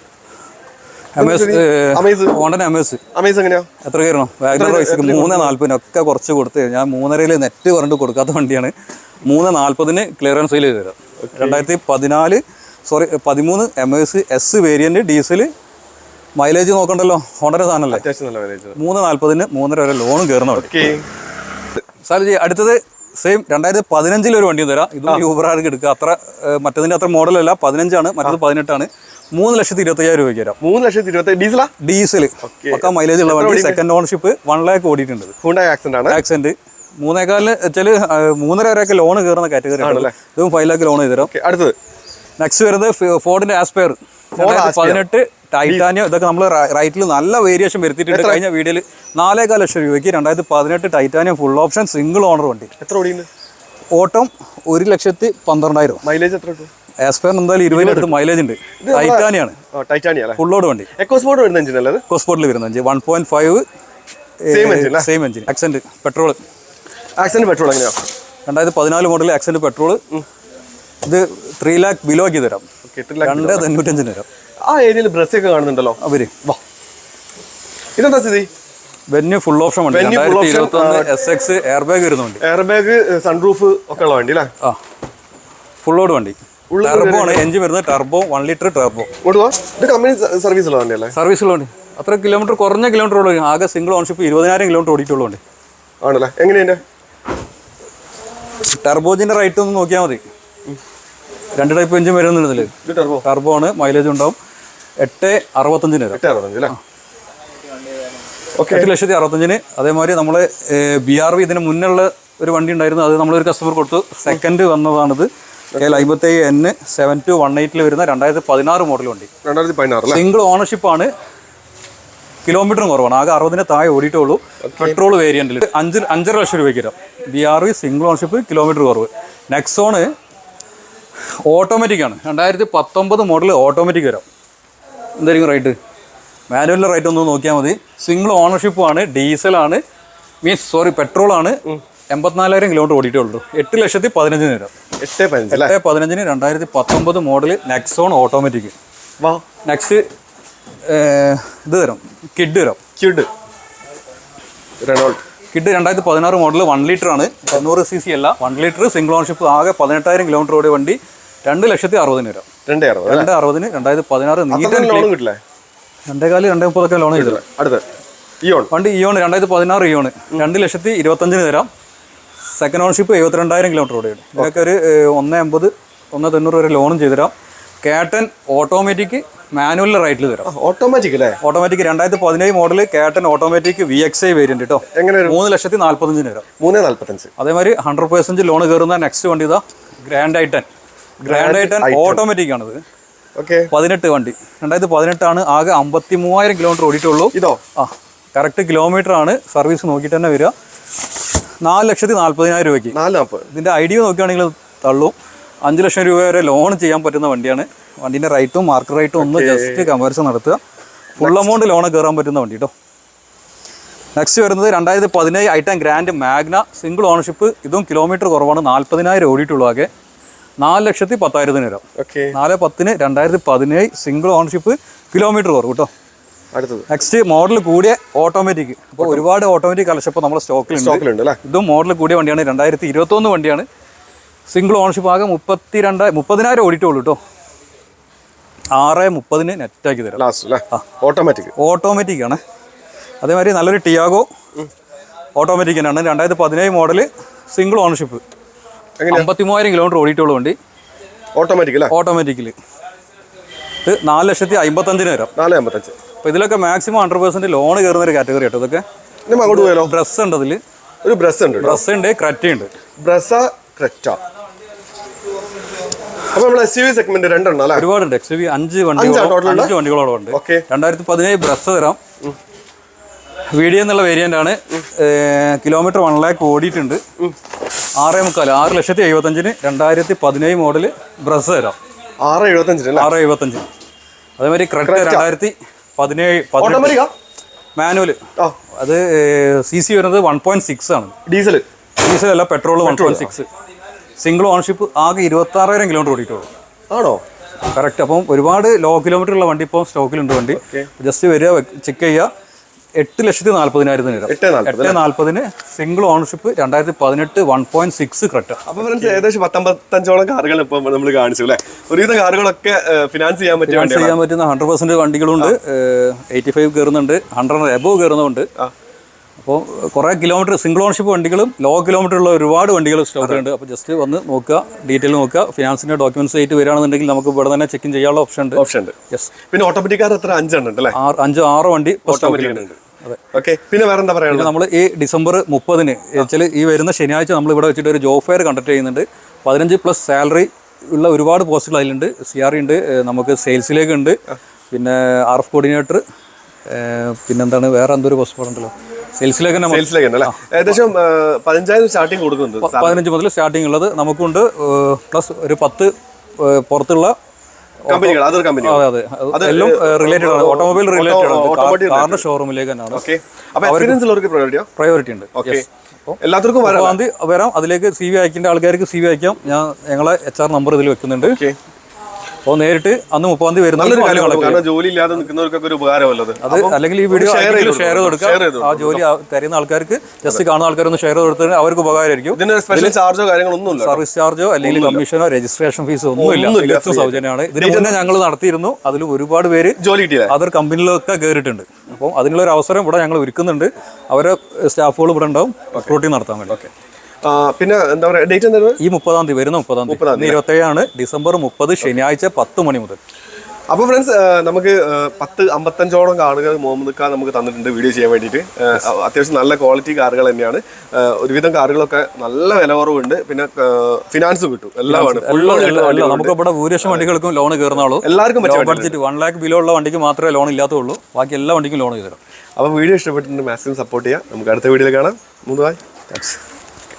[SPEAKER 1] എത്ര കയറണം? വാഗനർ റൈസിക്ക് മൂന്ന് ഒക്കെ കുറച്ച് കൊടുത്ത് ഞാൻ മൂന്നരയിൽ നെറ്റ് പറഞ്ഞിട്ട് കൊടുക്കാത്ത വണ്ടിയാണ്. മൂന്ന് നാല്പതിന് ക്ലിയറൻസ് സെയിൽ ചെയ്ത് തരാം. രണ്ടായിരത്തി പതിനാല് സോറി പതിമൂന്ന് M S S variant diesel mileage നോക്കണ്ടല്ലോ? ഹോണ്ടര സാധനമല്ലേ? മൂന്ന് നാൽപ്പതിന് മൂന്നര വരെ ലോണും കയറുന്ന വണ്ടി അടുത്തത് സെയിം രണ്ടായിരത്തി പതിനഞ്ചിൽ ഒരു വണ്ടി തരാം. ഇതും യൂബറാർക്ക് എടുക്കുക? അത്ര മറ്റതിന്റെ അത്ര മോഡലല്ല പതിനഞ്ചാണ് മറ്റത് പതിനെട്ടാണ്. മൂന്ന് ലക്ഷത്തി ഇരുപത്തി അയ്യായിരം രൂപയ്ക്ക് തരാം.
[SPEAKER 2] മൂന്ന് ലക്ഷത്തി ഇരുപത്തി ഡീസല
[SPEAKER 1] ഡീസൽ പക്ക മൈലേജ് ഉള്ള വണ്ടി. സെക്കൻഡ് ഓണർഷിപ്പ് വൺ ലാക്ക് ഓടിയിട്ടുണ്ട്.
[SPEAKER 2] ആക്സിഡന്റ് ആണ്.
[SPEAKER 1] ആക്സിഡന്റ് മൂന്നേക്കാലിന് വെച്ചാൽ മൂന്നര വരെയൊക്കെ ലോൺ കയറുന്ന കാറ്റഗറി ഇതും ഫൈവ് ലാക്ക് ലോൺ ചെയ്തു തരാം.
[SPEAKER 2] അടുത്തത്.
[SPEAKER 1] നെക്സ്റ്റ് വരുന്നത് ഫോർഡിന്റെ ആസ്പയർ പതിനെട്ട് ടൈറ്റാനിയം ഇതൊക്കെ നമ്മൾ റൈറ്റിൽ നല്ല വേരിയേഷൻ വരുത്തിയിട്ടുണ്ട്. കഴിഞ്ഞ വീഡിയോയിൽ നാലേകാൽ ലക്ഷം രൂപയ്ക്ക് രണ്ടായിരത്തി പതിനെട്ട് titanium full option single owner വണ്ടി.
[SPEAKER 2] എത്ര ഓടിയുണ്ട്
[SPEAKER 1] ഓട്ടം ഒരു ലക്ഷത്തി പന്ത്രണ്ടായിരം
[SPEAKER 2] മൈലേജ് എത്ര
[SPEAKER 1] ആസ്പയർ എന്തായാലും ഇരുപതിനടുത്ത് മൈലേജ് ഉണ്ട്. ടൈറ്റാനിയാണ്
[SPEAKER 2] ടൈറ്റാനിയ
[SPEAKER 1] ഓഡ് വണ്ടി.
[SPEAKER 2] എക്കോസ്പോർട്ട് വരുന്ന എഞ്ചിൻ അല്ലേ
[SPEAKER 1] കോസ്പോർട്ടിൽ വരുന്ന engine one point five? Same engine Accent petrol
[SPEAKER 2] Accent petrol എങ്ങനെയാണ്
[SPEAKER 1] രണ്ടായിരത്തി പതിനാല് മോഡൽ ആക്സെന്റ് പെട്രോൾ ഇത് ത്രീ ലാക്ക് ബിലോ ആക്കി തരാം. രണ്ട് തൊണ്ണൂറ്റഞ്ചിന് തരാം.
[SPEAKER 2] ആ ഏരിയയിൽ ബ്രസ് ഒക്കെ കാണുന്നുണ്ടല്ലോ.
[SPEAKER 1] അവർ.
[SPEAKER 2] വാ. ഇതെന്താ സ്ഥിതി?
[SPEAKER 1] വെന്യൂ ഫുൾ ഓപ്ഷൻ വണ്ടി. രണ്ടായിരത്തി ഇരുപത്തി ഒന്ന് എസ് എക്സ് എയർ ബാഗ് വരുന്നുണ്ട്
[SPEAKER 2] എയർ ബാഗ് സൺറൂഫ് ഒക്കെ ഉള്ള വണ്ടി അല്ലേ?
[SPEAKER 1] ആ. ഫുൾ ഓട് വണ്ടി. ടർബോ ആണ്. എഞ്ചിൻ വരുന്നത് ടർബോ വൺ ലിറ്റർ ടർബോ
[SPEAKER 2] ഇത് കമ്പനി സർവീസ് ഉള്ള വണ്ടിയല്ലേ
[SPEAKER 1] സർവീസുള്ള വണ്ടി. അത്ര കിലോമീറ്റർ കുറഞ്ഞ കിലോമീറ്റർ ഉള്ളൂ ആകെ സിംഗിൾ ഓൺഷിപ്പ് ഇരുപതിനായിരം കിലോമീറ്റർ ഓടിയിട്ടുള്ളൂ വണ്ടി.
[SPEAKER 2] ആണല്ലേ? എങ്ങനെയാ
[SPEAKER 1] ടർബോജിന്റെ റേറ്റ് ഒന്ന് നോക്കിയാൽ മതി. രണ്ട് ടൈപ്പ് എഞ്ചിൻ വരുന്നുണ്ട് ഇതിൽ
[SPEAKER 2] ഇത് ടർബോ
[SPEAKER 1] ആണ് മൈലേജ് ഉണ്ടാവും. എട്ട് അറുപത്തഞ്ചിന് വരാം.
[SPEAKER 2] ഓക്കെ
[SPEAKER 1] എട്ട് ലക്ഷത്തി അറുപത്തഞ്ചിന്. അതേമാതിരി നമ്മൾ ബി ആർ വി ഇതിന് മുന്നുള്ള ഒരു വണ്ടി ഉണ്ടായിരുന്നു. അത് നമ്മളൊരു കസ്റ്റമർ കൊടുത്തു. സെക്കൻഡ് വന്നതാണിത്. എൽ അമ്പത്തേഴ് എൻ സെവൻ ടു വൺ എയ്റ്റിൽ വരുന്ന രണ്ടായിരത്തി പതിനാറ് മോഡൽ വണ്ടി.
[SPEAKER 2] രണ്ടായിരത്തി പതിനാറ്
[SPEAKER 1] സിംഗിൾ ഓണർഷിപ്പ് ആണ്. കിലോമീറ്ററും കുറവാണ്. ആകെ അറുപതിന് താഴെ ഓടിയിട്ടുള്ളൂ. പെട്രോൾ വേരിയന്റിൽ അഞ്ച് അഞ്ചര ലക്ഷം രൂപയ്ക്ക് തരാം B R V single ownership kilometre കുറവ്. നെക്സോണ് ഓട്ടോമാറ്റിക് ആണ്. രണ്ടായിരത്തി പത്തൊമ്പത് മോഡൽ ഓട്ടോമാറ്റിക് വരാം. എന്തായിരിക്കും റേറ്റ് മാനുവലിന്റെ റേറ്റ് ഒന്ന് നോക്കിയാൽ മതി. സിംഗിൾ ഓണർഷിപ്പും ആണ് ഡീസലാണ് മീൻസ് സോറി പെട്രോൾ ആണ്. എൺപത്തിനാലായിരം കിലോമീറ്റർ ഓടിയിട്ടേ ഉള്ളൂ. എട്ട് ലക്ഷത്തി പതിനഞ്ചിന് വരാം.
[SPEAKER 2] എട്ട്
[SPEAKER 1] എട്ട് പതിനഞ്ചിന് രണ്ടായിരത്തി പത്തൊമ്പത് മോഡൽ നെക്സോൺ ഓട്ടോമാറ്റിക്
[SPEAKER 2] വാ
[SPEAKER 1] നെക്സ്റ്റ് ഇത് തരാം കിഡ് തരാം
[SPEAKER 2] കിഡ് റെനോൾട്ട്
[SPEAKER 1] കിഡ് രണ്ടായിരത്തി പതിനാറ് മോഡൽ വൺ ലിറ്റർ ആണ്. എണ്ണൂറ് സി സി അല്ല വൺ ലിറ്റർ സിംഗിൾ ഓൺഷിപ്പ് ആകെ പതിനെട്ടായിരം കിലോമീറ്റർ ഓടിയ വണ്ടി രണ്ട് ലക്ഷത്തി അറുപതിന് വരാം.
[SPEAKER 2] രണ്ട് അറുപത്
[SPEAKER 1] രണ്ട് അറുപതിന് രണ്ടായിരത്തി പതിനാറ് നീറ്റ്
[SPEAKER 2] കിട്ടില്ലേ?
[SPEAKER 1] രണ്ടേകാൽ രണ്ടേ മുപ്പതൊക്കെ ലോൺ ചെയ്തത്
[SPEAKER 2] അടുത്ത്. ഇയോൺ
[SPEAKER 1] വണ്ടി ഇയോൺ രണ്ടായിരത്തി പതിനാറ് ഇയോൺ രണ്ട് ലക്ഷത്തി ഇരുപത്തഞ്ചിന് തരാം. സെക്കൻഡ് ഓൺഷിപ്പ് എഴുപത്തിരണ്ടായിരം കിലോമീറ്റർ ഓടിയാണ്. ഇതൊക്കെ ഒരു ഒന്ന് എൺപത് ഒന്ന് തൊണ്ണൂറ് വരെ ലോണും ചെയ്തു തരാം കേട്ടൻ ഓട്ടോമാറ്റിക് മാനുവൽ റൈറ്റിൽ തരാം.
[SPEAKER 2] ഓട്ടോമാറ്റിക് അല്ലേ
[SPEAKER 1] ഓട്ടോമാറ്റിക് രണ്ടായിരത്തി പതിനേഴ് model കേട്ടൻ automatic V X I variant കേട്ടോ
[SPEAKER 2] എങ്ങനെ
[SPEAKER 1] മൂന്ന് ലക്ഷത്തി നാൽപ്പത്തഞ്ചിന് വരാം
[SPEAKER 2] മൂന്ന് നാല്പത്തഞ്ച്
[SPEAKER 1] അതേമാതിരി ഹൺഡ്രഡ് പെർസെന്റ് ലോൺ കയറുന്ന നെക്സ്റ്റ് വണ്ടി ഇതാ Grand i ten Grand i ten automatic ആണിത്.
[SPEAKER 2] ഓക്കെ
[SPEAKER 1] പതിനെട്ട് വണ്ടി. രണ്ടായിരത്തി പതിനെട്ടാണ് ആകെ അമ്പത്തി മൂവായിരം കിലോമീറ്റർ ഓടിയിട്ടുള്ളൂ.
[SPEAKER 2] ഇതോ?
[SPEAKER 1] ആ കറക്റ്റ് കിലോമീറ്റർ ആണ് സർവീസ് നോക്കിയിട്ട് തന്നെ വരിക. നാല് ലക്ഷത്തി നാൽപ്പതിനായിരം രൂപയ്ക്ക്.
[SPEAKER 2] നാല്
[SPEAKER 1] ഇതിന്റെ ഐഡിയ നോക്കുകയാണെങ്കിൽ തള്ളും. അഞ്ച് ലക്ഷം രൂപ വരെ ലോൺ ചെയ്യാൻ പറ്റുന്ന വണ്ടിയാണ്. വണ്ടീന്റെ റൈറ്റും മാർക്കറ്റ് റൈറ്റും ഒന്ന് ജസ്റ്റ് കമ്പാരിസൺ നടത്തുക. ഫുൾ എമൗണ്ട് ലോൺ കയറാൻ പറ്റുന്ന വണ്ടി കേട്ടോ നെക്സ്റ്റ് വരുന്നത് രണ്ടായിരത്തി പതിനേഴ് item Grand Magna single ownership ഇതും കിലോമീറ്റർ കുറവാണ്. നാൽപ്പതിനായിരം ഓടിയിട്ടുള്ളൂ ആകെ. നാല് ലക്ഷത്തി പത്തായിരത്തിന് വരാം.
[SPEAKER 2] ഓക്കെ
[SPEAKER 1] നാല് പത്തിന് രണ്ടായിരത്തി പതിനേഴ് സിംഗിൾ ഓണർഷിപ്പ് കിലോമീറ്റർ കുറവ് കേട്ടോ
[SPEAKER 2] അടുത്തത്.
[SPEAKER 1] നെക്സ്റ്റ് മോഡൽ കൂടിയ ഓട്ടോമാറ്റിക് അപ്പോൾ ഒരുപാട് ഓട്ടോമാറ്റിക് കളക്ഷൻ ഇപ്പോൾ നമ്മുടെ സ്റ്റോക്കിലുണ്ട്
[SPEAKER 2] സ്റ്റോക്കിലുണ്ട്
[SPEAKER 1] ഇതും മോഡൽ കൂടിയ വണ്ടിയാണ്. രണ്ടായിരത്തി ഇരുപത്തൊന്ന് വണ്ടിയാണ്. സിംഗിൾ ഓണർഷിപ്പ് ആകെ മുപ്പത്തി രണ്ട് മുപ്പതിനായിരം ഓടിട്ടുള്ളൂ കേട്ടോ ആറ് മുപ്പതിന് നെറ്റാക്കി തരാം.
[SPEAKER 2] ലാസ്റ്റ് ഓട്ടോമാറ്റിക്
[SPEAKER 1] ഓട്ടോമാറ്റിക് ആണ്. അതേമാതിരി നല്ലൊരു ടിയാഗോ ഓട്ടോമാറ്റിക് തന്നെയാണ്. രണ്ടായിരത്തി പതിനേഴ് മോഡൽ സിംഗിൾ ഓണർഷിപ്പ് അമ്പത്തി മൂവായിരം കിലോമീറ്റർ ഓടിയിട്ടുള്ള വണ്ടി.
[SPEAKER 2] ഓട്ടോമാറ്റിക്
[SPEAKER 1] ഓട്ടോമാറ്റിക്കലി ഇത് നാല് ലക്ഷത്തി അമ്പത്തഞ്ചിന് വരാം
[SPEAKER 2] നാല് അമ്പത്തഞ്ച്.
[SPEAKER 1] അപ്പോൾ ഇതിലൊക്കെ മാക്സിമം ഹൺഡ്രഡ് പെർസെന്റ് ലോൺ കയറുന്ന ഒരു കാറ്റഗറി കേട്ടോ ഇതൊക്കെ.
[SPEAKER 2] അങ്ങോട്ട് പോയാലോ?
[SPEAKER 1] ഡ്രസ്സ് ഉണ്ട് അതിൽ
[SPEAKER 2] ഒരു ബ്രസ് ഉണ്ട്
[SPEAKER 1] ബ്രസ് ഉണ്ട് ക്രറ്റ ഉണ്ട്.
[SPEAKER 2] ബ്രസ ക്രെറ്റ അപ്പൊ നമ്മൾ എസ് യു വി സെഗ്മെന്റ് രണ്ടെണ്ണം അല്ലേ?
[SPEAKER 1] ഒരുപാടുണ്ട്. എക്സ് വി അഞ്ച്
[SPEAKER 2] അഞ്ചാ
[SPEAKER 1] വണ്ടികളോ
[SPEAKER 2] total ഉള്ളത്?
[SPEAKER 1] അഞ്ച് വണ്ടികളോളം ഉണ്ട്. രണ്ടായിരത്തി പതിനേഴ് ബ്രസ് തരാം വീഡിയോ എന്നുള്ള വേരിയന്റ് ആണ്. കിലോമീറ്റർ വൺ ലാക്ക് ഓടിയിട്ടുണ്ട്. ആറേ മുക്കാൽ ആറ് ലക്ഷത്തി എഴുപത്തഞ്ചിന് രണ്ടായിരത്തി പതിനേഴ് മോഡൽ ബ്രസ് തരാം
[SPEAKER 2] ആറ് എഴുപത്തഞ്ചിന്
[SPEAKER 1] ആറ് എഴുപത്തഞ്ചിന്. അതേമാതിരി ക്രെറ്റ രണ്ടായിരത്തി പതിനേഴ് പതിനെട്ട്.
[SPEAKER 2] ഓട്ടോമാറ്റിക്കാ?
[SPEAKER 1] മാനുവൽ അത് സി സി വരുന്നത് വൺ പോയിന്റ് സിക്സ് ആണ്.
[SPEAKER 2] ഡീസൽ
[SPEAKER 1] ഡീസൽ അല്ല petrol one point six single ownership ആകെ ഇരുപത്തി ആറായിരം കിലോമീറ്റർ ഓടിയിട്ടുള്ളൂ.
[SPEAKER 2] ആണോ?
[SPEAKER 1] കറക്റ്റ് അപ്പം ഒരുപാട് ലോ കിലോമീറ്റർ ഉള്ള വണ്ടി ഇപ്പോൾ സ്റ്റോക്കിലുണ്ട് വണ്ടി. ജസ്റ്റ് വരിക ചെക്ക് ചെയ്യുക. എട്ട് ലക്ഷത്തി നാല്പതിനായിരത്തിന് വരാം.
[SPEAKER 2] എട്ട് നാല്പത്
[SPEAKER 1] നാല്പതിന് സിംഗിൾ ഓണർഷിപ്പ് രണ്ടായിരത്തി പതിനെട്ട് വൺ പോയിന്റ് സിക്സ് ക്രെറ്റ
[SPEAKER 2] അപ്പൊ ഫ്രണ്ട്സ് ഏകദേശം പത്തൊമ്പത്തഞ്ചോളം കാറുകൾ ഇപ്പൊ നമ്മൾ കാണിച്ചു അല്ലേ? ഒരുവിധ കാറുകളൊക്കെ ഫിനാൻസ് ചെയ്യാൻ പറ്റും
[SPEAKER 1] ഫിനാൻസ് ചെയ്യാൻ പറ്റുന്ന ഹൺഡ്രഡ് പെർസെന്റ് വണ്ടികളുണ്ട്. എയ്റ്റി ഫൈവ് കയറുന്നുണ്ട് ഹൺഡ്രഡ് എബോവ് കയറുന്നുണ്ട്. അപ്പോൾ കുറേ കിലോമീറ്റർ സിംഗിൾ ഓണർഷിപ്പ് വണ്ടികളും ലോ കിലോമീറ്റർ ഉള്ള ഒരുപാട് വണ്ടികൾ സ്റ്റോക്കിലുണ്ട് അപ്പോൾ ജസ്റ്റ് വന്ന് നോക്കുക ഡീറ്റെയിൽ നോക്കുക ഫിനാൻസിന്റെ ഡോക്യുമെന്റ്സ് ആയിട്ട് വരികയാണെന്നുണ്ടെങ്കിൽ നമുക്ക് ഇവിടെ തന്നെ ചെക്കിൻ ചെയ്യാനുള്ള ഓപ്ഷൻ ഉണ്ട്.
[SPEAKER 2] ഓപ്ഷൻ ഉണ്ട്.
[SPEAKER 1] യെസ്
[SPEAKER 2] പിന്നെ ഓട്ടോമാറ്റിക് കാർ എത്ര? അഞ്ചെണ്ണം ഉണ്ട് അല്ലേ?
[SPEAKER 1] ആറ് അഞ്ച് ആറ് വണ്ടി
[SPEAKER 2] ഓക്കെ പിന്നെ വേറെ എന്താ പറയുക
[SPEAKER 1] നമ്മൾ ഈ ഡിസംബർ മുപ്പതിന് വെച്ചാൽ ഈ വരുന്ന ശനിയാഴ്ച നമ്മൾ ഇവിടെ വെച്ചിട്ട് ഒരു ജോബ് ഫെയർ കണ്ടക്ട് ചെയ്യുന്നുണ്ട്. പതിനഞ്ച് പ്ലസ് സാലറി ഉള്ള ഒരുപാട് പോസ്റ്റുകൾ അതിലുണ്ട്. സി ആർ ഉണ്ട് നമുക്ക് സെയിൽസിലേക്ക് ഉണ്ട് പിന്നെ ആർ എഫ് കോർഡിനേറ്റർ പിന്നെന്താണ്? വേറെ എന്തൊരു പോസ്റ്റ് ഉണ്ടല്ലോ സെയിൽസിലേക്ക്
[SPEAKER 2] സെയിൽസിലേക്ക് അല്ലേ? ഏകദേശം പതിനഞ്ചായിരം സ്റ്റാർട്ടിംഗ് കൊടുക്കുന്നുണ്ട്
[SPEAKER 1] പതിനഞ്ച് മുതൽ സ്റ്റാർട്ടിംഗ് ഉള്ളത് നമുക്കുണ്ട് പ്ലസ് ഒരു പത്ത് പുറത്തുള്ള
[SPEAKER 2] കമ്പനികൾ അതൊരു കമ്പനി
[SPEAKER 1] അതെ അതെ. അതെല്ലാം റിലേറ്റഡ് ആണ്. ഓട്ടോമൊബൈൽ റിലേറ്റഡ് ആണ്. കാറിന്റെ ഷോറൂമിലേക്ക് തന്നെയാണ്.
[SPEAKER 2] എക്സ്പീരിയൻസ് ഉള്ളവർക്ക് പ്രയോറിറ്റിയോ
[SPEAKER 1] പ്രയോറിറ്റി ഉണ്ട്.
[SPEAKER 2] ഓക്കെ എല്ലാവർക്കും വരാം.
[SPEAKER 1] വരാം. അതിലേക്ക് സി വി അയക്കേണ്ട ആൾക്കാർക്ക് സി വി അയക്കാം. ഞാൻ ഞങ്ങളെ എച്ച് ആർ നമ്പർ ഇതിൽ വെക്കുന്നുണ്ട്. അപ്പോൾ നേരിട്ട് അന്ന് മുപ്പതാം തീയതി വരുന്ന
[SPEAKER 2] ജോലി ഇല്ലാതെ നിൽക്കുന്നവർക്കൊക്കെ ഒരു ഉപകാരമല്ലത്.
[SPEAKER 1] അത് അല്ലെങ്കിൽ ഈ വീഡിയോ ഷെയർ ചെയ്ത്
[SPEAKER 2] കൊടുക്കുക.
[SPEAKER 1] ആ ജോലി തരുന്ന ആൾക്കാർക്ക് ജസ്റ്റ് കാണുന്ന ആൾക്കാരൊന്ന് ഷെയർ ചെയ്ത് കൊടുത്തതിന് അവർക്ക് ഉപകാരമായിരിക്കും.
[SPEAKER 2] ഇതിന് സ്പെഷ്യൽ ചാർജോ കാര്യങ്ങളൊന്നും ഇല്ല
[SPEAKER 1] സർവീസ് ചാർജോ അല്ലെങ്കിൽ കമ്മീഷനോ രജിസ്ട്രേഷൻ ഫീസോ
[SPEAKER 2] ഒന്നും
[SPEAKER 1] ഇല്ല സൗജന്യമാണ്. ഇതിന് മുന്നേ ഞങ്ങൾ നടത്തിയിരുന്നു. അതിൽ ഒരുപാട് പേര്
[SPEAKER 2] ജോലി
[SPEAKER 1] അതർ കമ്പനിയിലൊക്കെ കയറിയിട്ടുണ്ട് അപ്പം അതിനുള്ള ഒരു അവസരം ഇവിടെ ഞങ്ങൾ ഒരുക്കുന്നുണ്ട്. അവരെ സ്റ്റാഫുകൾ ഇവിടെ ഉണ്ടാവും. റിക്രൂട്ടിങ് നടത്താൻ വേണ്ടി.
[SPEAKER 2] ആ, പിന്നെ എന്താ പറയുക ഡേറ്റ് എന്തായിരുന്നു?
[SPEAKER 1] ഈ മുപ്പതാം തീയതി വരുന്ന മുപ്പതാം തീയതി. ഇരുപത്തേഴാണ് ഡിസംബർ മുപ്പത് ശനിയാഴ്ച പത്ത് മണി മുതൽ.
[SPEAKER 2] അപ്പോൾ ഫ്രണ്ട്സ് നമുക്ക് പത്ത് അമ്പത്തഞ്ചോളം കാറുകൾ മുഹമ്മദ് ഖാൻ നമുക്ക് തന്നിട്ടുണ്ട് വീഡിയോ ചെയ്യാൻ വേണ്ടിയിട്ട്. അത്യാവശ്യം നല്ല ക്വാളിറ്റി കാറുകൾ തന്നെയാണ്. ഒരുവിധം കാറുകളൊക്കെ നല്ല വില കുറവുണ്ട് പിന്നെ ഫിനാൻസ് കിട്ടും. എല്ലാമാണ്
[SPEAKER 1] നമുക്ക് ഇവിടെ ഭൂരിപക്ഷം വണ്ടികൾക്കും ലോൺ കയറുന്നുള്ളൂ
[SPEAKER 2] എല്ലാവർക്കും
[SPEAKER 1] ബഡ്ജറ്റ് വൺ ലാക്ക് ബിലോ ഉള്ള വണ്ടിക്ക് മാത്രമേ ലോൺ ഇല്ലാത്തുള്ളൂ ബാക്കി എല്ലാ വണ്ടിക്കും ലോൺ കയറും
[SPEAKER 2] അപ്പോൾ വീഡിയോ ഇഷ്ടപ്പെട്ടിട്ടുണ്ട് മാക്സിമം സപ്പോർട്ട് ചെയ്യാം. നമുക്ക് അടുത്ത വീഡിയോയിൽ കാണാം. മൂന്ന് ബായ്